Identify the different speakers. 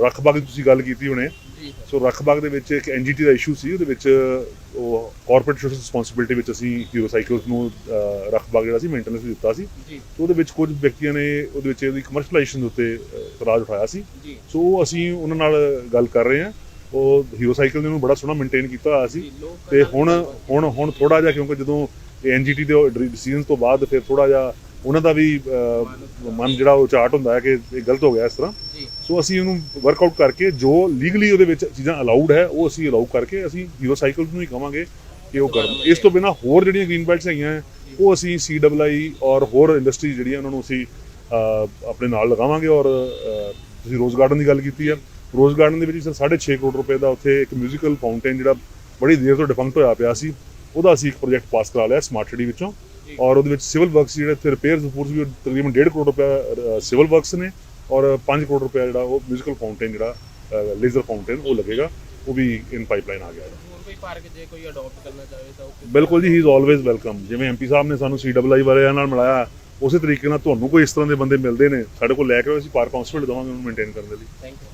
Speaker 1: ਰੱਖਬਾਗ ਦੀ ਤੁਸੀਂ ਗੱਲ ਕੀਤੀ ਹੁਣੇ।
Speaker 2: ਜੀ
Speaker 1: ਸੋ ਰੱਖਬਾਗ ਦੇ ਵਿੱਚ ਇੱਕ ਐਨਜੀਟੀ ਦਾ ਇਸ਼ੂ ਸੀ ਉਹਦੇ ਵਿੱਚ ਉਹ ਕਾਰਪੋਰੇਟ ਸੋਸ਼ਲ ਰਿਸਪੌਂਸਿਬਿਲਟੀ ਵਿੱਚ ਅਸੀਂ ਹੀਰੋ ਸਾਈਕਲਸ ਨੂੰ ਰੱਖਬਾਗ ਜਿਹੜਾ ਸੀ ਮੇਨਟੇਨੈਂਸ ਦਿੱਤਾ ਸੀ।
Speaker 2: ਜੀ।
Speaker 1: ਸੋ ਉਹਦੇ ਵਿੱਚ ਕੁਝ ਵਿਅਕਤੀਆਂ ਨੇ ਉਹਦੇ ਵਿੱਚ ਇਹਦੀ ਕਮਰਸ਼ੀਅਲਾਈਜੇਸ਼ਨ ਦੇ ਉੱਤੇ ਇਤਰਾਜ਼ ਉਠਾਇਆ ਸੀ।
Speaker 2: ਜੀ।
Speaker 1: ਸੋ ਅਸੀਂ ਉਹਨਾਂ ਨਾਲ ਗੱਲ ਕਰ ਰਹੇ ਹਾਂ। ਉਹ ਹੀਰੋ ਸਾਈਕਲ ਨੇ ਉਹਨੂੰ ਬੜਾ ਸੋਹਣਾ ਮੇਨਟੇਨ ਕੀਤਾ ਹੋਇਆ ਸੀ। ਤੇ ਹੁਣ ਹੁਣ ਹੁਣ ਥੋੜਾ ਜਿਹਾ ਕਿਉਂਕਿ ਜਦੋਂ ਐਨਜੀਟੀ ਦੇ ਡਿਸੀਜਨ ਤੋਂ ਬਾਅਦ ਫਿਰ ਥੋੜਾ ਜਿਹਾ ਉਹਨਾਂ ਦਾ ਵੀ ਅ, ਮਨ ਜਿਹੜਾ ਉਹ ਚਾਰਟ ਹੁੰਦਾ ਹੈ ਕਿ ਇਹ ਗਲਤ ਹੋ ਗਿਆ ਇਸ ਤਰ੍ਹਾਂ
Speaker 2: ਜੀ
Speaker 1: ਸੋ ਅਸੀਂ ਉਹਨੂੰ ਵਰਕਆਊਟ ਕਰਕੇ ਜੋ ਲੀਗਲੀ ਉਹਦੇ ਵਿੱਚ ਚੀਜ਼ਾਂ ਅਲਾਉਡ ਹੈ ਉਹ ਅਸੀਂ ਅਲਾਉ ਕਰਕੇ ਅਸੀਂ ਹੀਰੋ ਸਾਈਕਲ ਨੂੰ ਹੀ ਕਵਾਂਗੇ ਕਿ ਉਹ ਕਰਨ ਇਸ ਤੋਂ ਬਿਨਾ ਹੋਰ ਜਿਹੜੀਆਂ ਗ੍ਰੀਨ ਬੈਲਟਸ ਹੈਗੀਆਂ ਹੈ, ਉਹ ਅਸੀਂ ਸੀਡਬਲਆਈ ਔਰ ਹੋਰ ਇੰਡਸਟਰੀ ਜਿਹੜੀਆਂ ਉਹਨਾਂ ਨੂੰ ਅਸੀਂ ਅ, ਆਪਣੇ ਨਾਲ ਲਗਾਵਾਂਗੇ ਔਰ ਅ, ਤੁਸੀਂ ਰੋਜ਼ ਗਾਰਡਨ ਦੀ ਗੱਲ ਕੀਤੀ ਹੈ ਰੋਜ਼ ਗਾਰਡਨ ਦੇ ਵਿੱਚ ਸਰ 6.5 ਕਰੋੜ ਰੁਪਏ ਦਾ ਉੱਥੇ ਇੱਕ 뮤지컬 ਫਾਊਂਟੇਨ ਜਿਹੜਾ ਬੜੀ ਦੇਰ ਤੋਂ ਡਿਫੰਕਟ ਹੋਇਆ ਪਿਆ ਸੀ ਉਹਦਾ ਅਸੀਂ ਇੱਕ ਪ੍ਰੋਜੈਕਟ ਪਾਸ ਕਰਾ ਲਿਆ ਸਮਾਰਟ ਸਿਟੀ ਵਿੱਚੋਂ
Speaker 2: ਜੀ।
Speaker 1: ਔਰ ਉਹਦੇ ਵਿੱਚ ਸਿਵਲ ਵਰਕਸ ਜਿਹੜੇ ਇੱਥੇ ਰਿਪੇਅਰਸ ਰਿਪੋਰਟਸ ਵੀ ਤਕਰੀਬਨ 1.5 ਕਰੋੜ ਰੁਪਏ ਸਿਵਲ ਵਰਕਸ ਨੇ ਔਰ 5 ਕਰੋੜ ਰੁਪਏ ਜਿਹੜਾ ਉਹ ਮਿਊਜ਼ੀਕਲ ਫਾਊਂਟੇਨ ਜਿਹੜਾ ਲੇਜ਼ਰ ਫਾਊਂਟੇਨ ਉਹ ਲੱਗੇਗਾ ਉਹ ਵੀ ਇਨ ਪਾਈਪਲਾਈਨ ਆ ਗਿਆ ਹੈ।
Speaker 2: ਕੋਈ ਪਾਰਕ ਜੇ ਕੋਈ ਅਡਾਪਟ ਕਰਨਾ ਚਾਹੇ ਤਾਂ ਉਹ
Speaker 1: ਬਿਲਕੁਲ ਜੀ ਹੀ ਇਜ਼ ਆਲਵੇਜ਼ ਵੈਲਕਮ ਜਿਵੇਂ ਐਮਪੀ ਸਾਹਿਬ ਨੇ ਸਾਨੂੰ ਸੀਡਬਲਯੂ ਵਾਲਿਆਂ ਨਾਲ ਮਿਲਾਇਆ ਉਸੇ ਤਰੀਕੇ ਨਾਲ ਤੁਹਾਨੂੰ ਕੋਈ ਇਸ ਤਰ੍ਹਾਂ ਦੇ ਬੰਦੇ ਮਿਲਦੇ ਨੇ ਸਾਡੇ ਕੋਲ ਲੈ ਕੇ ਅਸੀਂ ਪਾਰਕ ਕਾਉਂਸਲ ਦਵਾਂਗੇ ਉਹਨੂੰ ਮੇਨਟੇਨ ਕਰਨ ਦੇ ਲਈ।
Speaker 2: Thank you